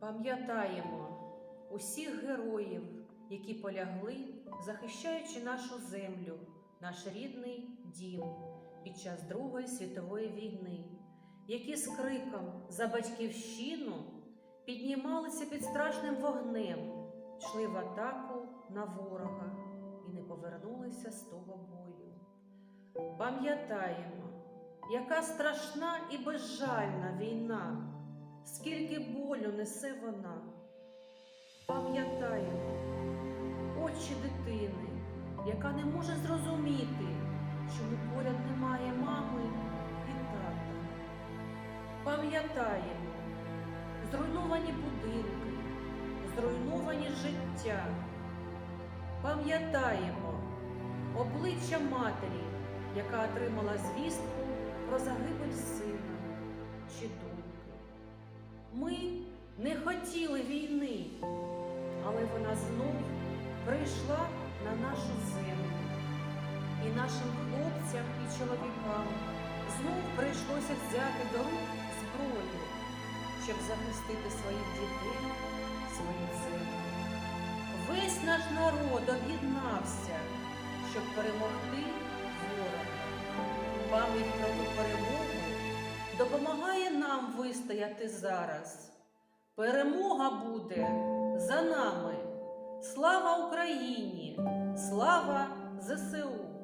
Пам'ятаємо усіх героїв, які полягли, захищаючи нашу землю, наш рідний дім під час Другої світової війни, які з криком за батьківщину піднімалися під страшним вогнем, йшли в атаку на ворога і не повернулися з того бою. Пам'ятаємо, яка страшна і безжальна війна, скільки несе вона. Пам'ятаємо очі дитини, яка не може зрозуміти, чому поряд немає мами і тата. Пам'ятаємо зруйновані будинки, зруйновані життя. Пам'ятаємо обличчя матері, яка отримала звістку про загибель сина хотіли війни, але вона знов прийшла на нашу землю. І нашим хлопцям і чоловікам знов прийшлося взяти до рук зброю, щоб захистити своїх дітей, свою землю. Весь наш народ об'єднався, щоб перемогти ворога. Пам'ять про ту перемогу допомагає нам вистояти зараз. Перемога буде за нами. Слава Україні! Слава ЗСУ!